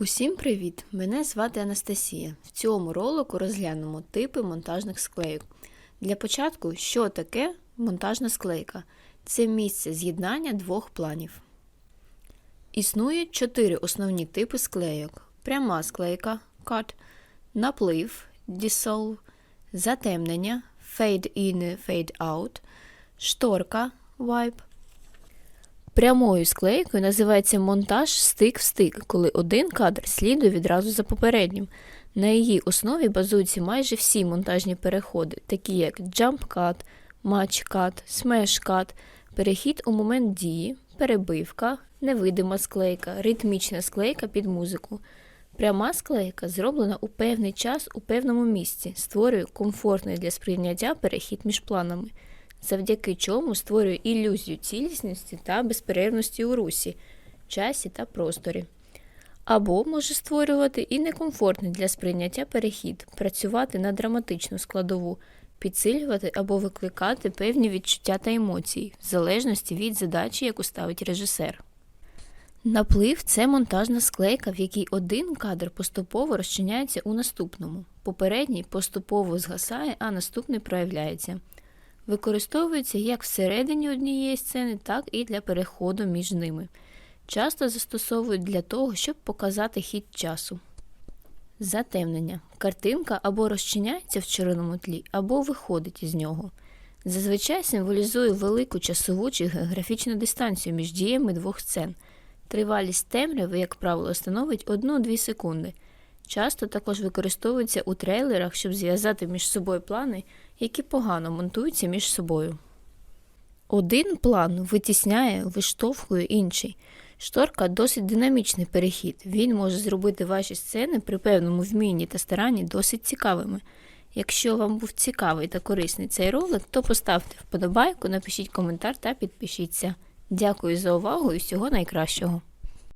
Усім привіт! Мене звати Анастасія. В цьому ролику розглянемо типи монтажних склейок. Для початку, що таке монтажна склейка? Це місце з'єднання двох планів. Існує чотири основні типи склейок: пряма склейка cut, наплив dissolve, затемнення fade in, fade out, шторка wipe, Прямою склейкою називається монтаж стик в стик, коли один кадр слідує відразу за попереднім. На її основі базуються майже всі монтажні переходи, такі як cut, smash cut, перехід у момент дії, перебивка, невидима склейка, ритмічна склейка під музику. Пряма склейка зроблена у певний час у певному місці, створює комфортний для сприйняття перехід між планами завдяки чому створює ілюзію цілісності та безперервності у русі, часі та просторі. Або може створювати і некомфортний для сприйняття перехід, працювати на драматичну складову, підсилювати або викликати певні відчуття та емоції, в залежності від задачі, яку ставить режисер. Наплив це монтажна склейка, в якій один кадр поступово розчиняється у наступному. Попередній поступово згасає, а наступний проявляється використовується як всередині однієї сцени, так і для переходу між ними. Часто застосовують для того, щоб показати хід часу. Затемнення. Картинка або розчиняється в чорному тлі, або виходить із нього. Зазвичай символізує велику часову чи географічну дистанцію між діями двох сцен. Тривалість темряви, як правило, становить 1-2 секунди. Часто також використовується у трейлерах, щоб зв'язати між собою плани, які погано монтуються між собою. Один план витісняє, виштовхує інший. Шторка досить динамічний перехід. Він може зробити ваші сцени при певному вмінні та старанні досить цікавими. Якщо вам був цікавий та корисний цей ролик, то поставте вподобайку, напишіть коментар та підпишіться. Дякую за увагу і всього найкращого!